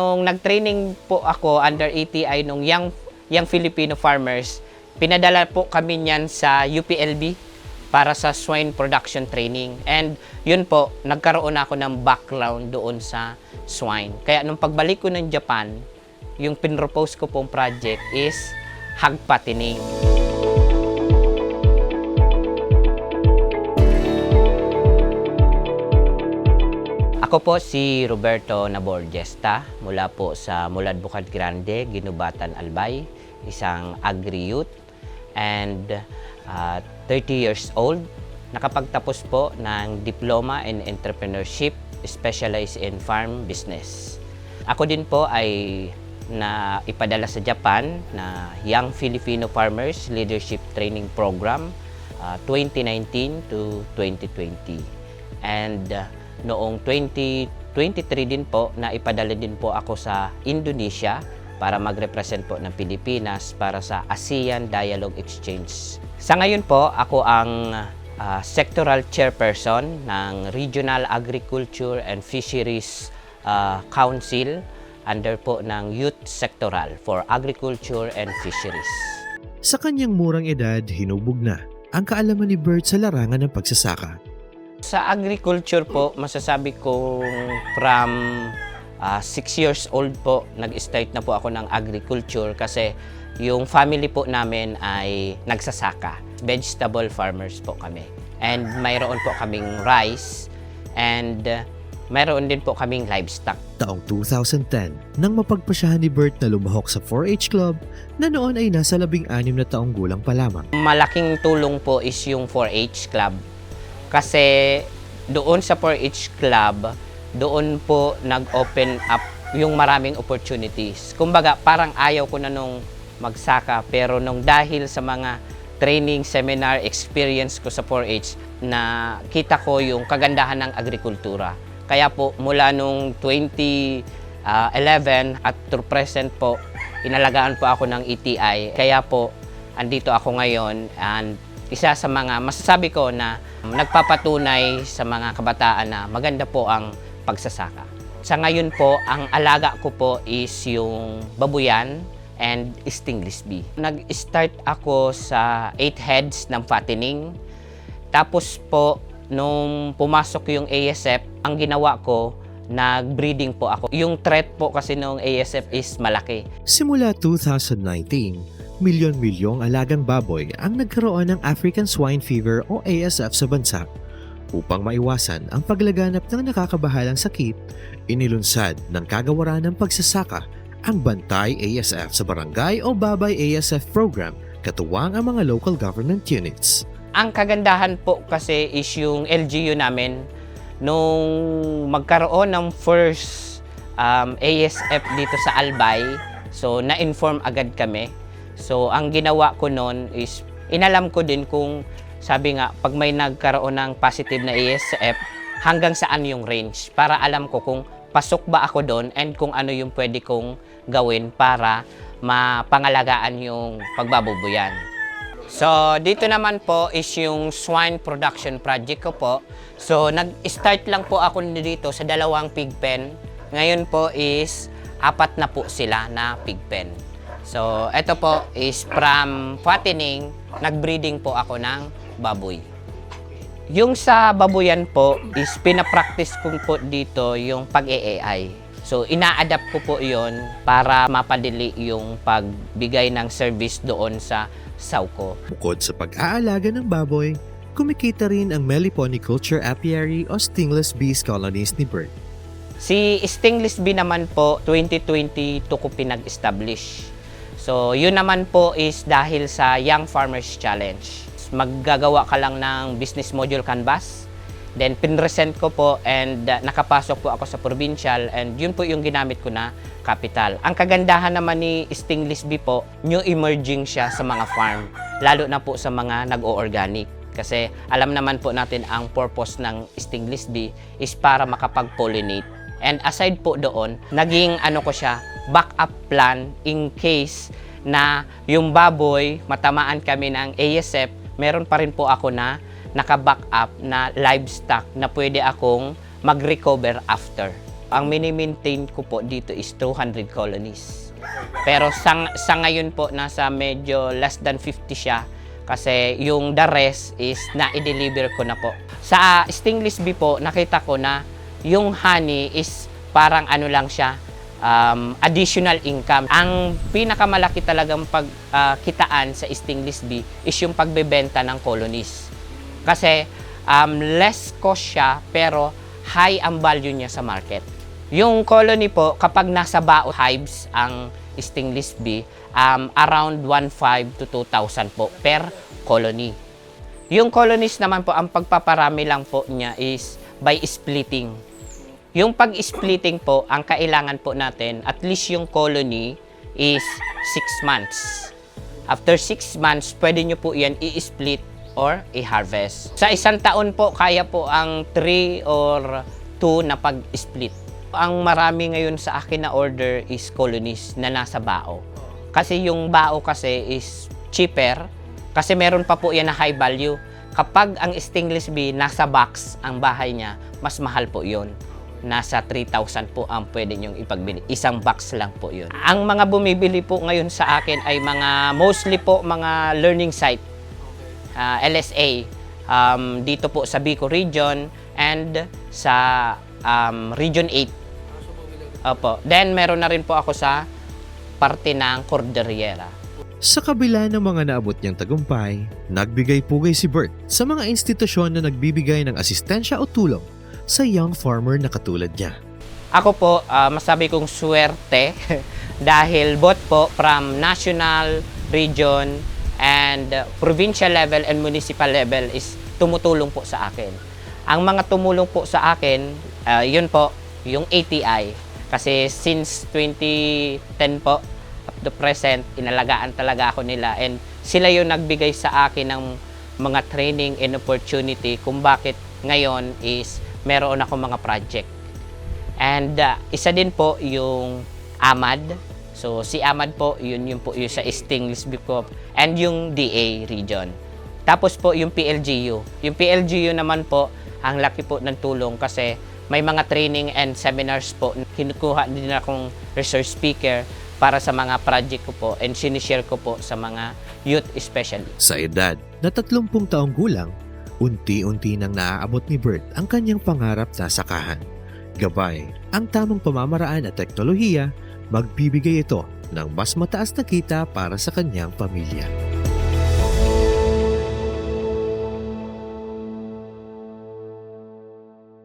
nung nag-training po ako under ATI nung Young, Young Filipino Farmers, pinadala po kami niyan sa UPLB para sa swine production training. And yun po, nagkaroon ako ng background doon sa swine. Kaya nung pagbalik ko ng Japan, yung pinropose ko pong project is hog Ako po si Roberto Nabordesta mula po sa Mulad Bukad Grande, Ginubatan, Albay, isang agri-youth and uh, 30 years old. Nakapagtapos po ng Diploma in Entrepreneurship, specialized in farm business. Ako din po ay na ipadala sa Japan na Young Filipino Farmers Leadership Training Program uh, 2019 to 2020. And uh, noong 2023 din po na ipadala din po ako sa Indonesia para mag-represent po ng Pilipinas para sa ASEAN Dialogue Exchange. Sa ngayon po, ako ang uh, sectoral chairperson ng Regional Agriculture and Fisheries uh, Council under po ng Youth Sectoral for Agriculture and Fisheries. Sa kanyang murang edad, hinubog na ang kaalaman ni Bert sa larangan ng pagsasaka. Sa agriculture po, masasabi kong from 6 years old po, nag-start na po ako ng agriculture kasi yung family po namin ay nagsasaka. Vegetable farmers po kami. And mayroon po kaming rice and uh, mayroon din po kaming livestock. Taong 2010, nang mapagpasyahan ni Bert na lumahok sa 4-H Club na noon ay nasa labing anim na taong gulang pa lamang. Malaking tulong po is yung 4-H Club. Kasi doon sa 4-H Club, doon po nag-open up yung maraming opportunities. Kumbaga, parang ayaw ko na nung magsaka, pero nung dahil sa mga training, seminar, experience ko sa 4-H, na kita ko yung kagandahan ng agrikultura. Kaya po, mula nung 2011 at to present po, inalagaan po ako ng ETI. Kaya po, andito ako ngayon and isa sa mga masasabi ko na nagpapatunay sa mga kabataan na maganda po ang pagsasaka. Sa ngayon po, ang alaga ko po is yung babuyan and stingless bee. Nag-start ako sa 8 heads ng fattening. Tapos po, nung pumasok yung ASF, ang ginawa ko, nag-breeding po ako. Yung threat po kasi nung ASF is malaki. Simula 2019, milyon-milyong alagang baboy ang nagkaroon ng African Swine Fever o ASF sa bansa. Upang maiwasan ang paglaganap ng nakakabahalang sakit, inilunsad ng kagawaran ng pagsasaka ang Bantay ASF sa barangay o Babay ASF program katuwang ang mga local government units. Ang kagandahan po kasi is yung LGU namin nung magkaroon ng first um, ASF dito sa Albay, so na-inform agad kami. So ang ginawa ko noon is inalam ko din kung sabi nga pag may nagkaroon ng positive na ASF hanggang saan yung range para alam ko kung pasok ba ako doon and kung ano yung pwede kong gawin para mapangalagaan yung pagbabubuyan. So, dito naman po is yung swine production project ko po. So, nag-start lang po ako dito sa dalawang pig pen. Ngayon po is apat na po sila na pig pen. So, ito po is from fattening, nag-breeding po ako ng baboy. Yung sa baboyan po is pinapractice ko po dito yung pag-AI. So, ina-adapt ko po yon para mapadili yung pagbigay ng service doon sa Sauko. Bukod sa pag-aalaga ng baboy, kumikita rin ang Meliponiculture Apiary o Stingless Bees colonies ni Bert. Si Stingless Bee naman po, 2022 ko pinag-establish. So, yun naman po is dahil sa Young Farmers Challenge. Maggagawa ka lang ng business module canvas. Then, pinresent ko po and uh, nakapasok po ako sa provincial and yun po yung ginamit ko na capital. Ang kagandahan naman ni Stingless Bee po, new emerging siya sa mga farm. Lalo na po sa mga nag-o-organic. Kasi alam naman po natin ang purpose ng Stingless Bee is para makapag-pollinate. And aside po doon, naging ano ko siya, backup plan in case na yung baboy, matamaan kami ng ASF, meron pa rin po ako na naka-back up na livestock na pwede akong mag-recover after. Ang mini-maintain ko po dito is 200 colonies. Pero sa, sa ngayon po, nasa medyo less than 50 siya. Kasi yung the rest is na-deliver ko na po. Sa stainless bee po, nakita ko na yung honey is parang ano lang siya, um, additional income. Ang pinakamalaki talagang pagkitaan sa stainless bee is yung pagbebenta ng colonies. Kasi um, less cost siya pero high ang value niya sa market. Yung colony po, kapag nasa bao hives ang stainless bee, um, around 1,500 to 2,000 po per colony. Yung colonies naman po, ang pagpaparami lang po niya is by splitting. Yung pag-splitting po, ang kailangan po natin, at least yung colony is 6 months. After 6 months, pwede nyo po yan i-split or i-harvest. Sa isang taon po, kaya po ang 3 or 2 na pag-split. Ang marami ngayon sa akin na order is colonies na nasa bao. Kasi yung bao kasi is cheaper kasi meron pa po yan na high value. Kapag ang stainless bee nasa box ang bahay niya, mas mahal po yon nasa 3,000 po ang pwede niyong ipagbili. Isang box lang po yun. Ang mga bumibili po ngayon sa akin ay mga, mostly po mga learning site, ah, LSA, um, dito po sa Bico Region and sa um, Region 8. Opo. Then meron na rin po ako sa parte ng Cordillera. Sa kabila ng mga naabot niyang tagumpay, nagbigay pugay si Bert sa mga institusyon na nagbibigay ng asistensya o tulong sa young farmer na katulad niya. Ako po, ah, masabi kong swerte dahil both po from national, region, and uh, provincial level and municipal level is tumutulong po sa akin. Ang mga tumulong po sa akin, ah, yun po, yung ATI. Kasi since 2010 po, up to present, inalagaan talaga ako nila. And sila yung nagbigay sa akin ng mga training and opportunity kung bakit ngayon is meron ako mga project. And uh, isa din po yung AMAD. So si AMAD po, yun yung po yung sa Stingless Bicop and yung DA region. Tapos po yung PLGU. Yung PLGU naman po, ang laki po ng tulong kasi may mga training and seminars po. Kinukuha din akong research speaker para sa mga project ko po and sinishare ko po sa mga youth especially. Sa edad na 30 taong gulang, unti-unti nang naaabot ni Bert ang kanyang pangarap na sakahan. Gabay, ang tamang pamamaraan at teknolohiya, magbibigay ito ng mas mataas na kita para sa kanyang pamilya.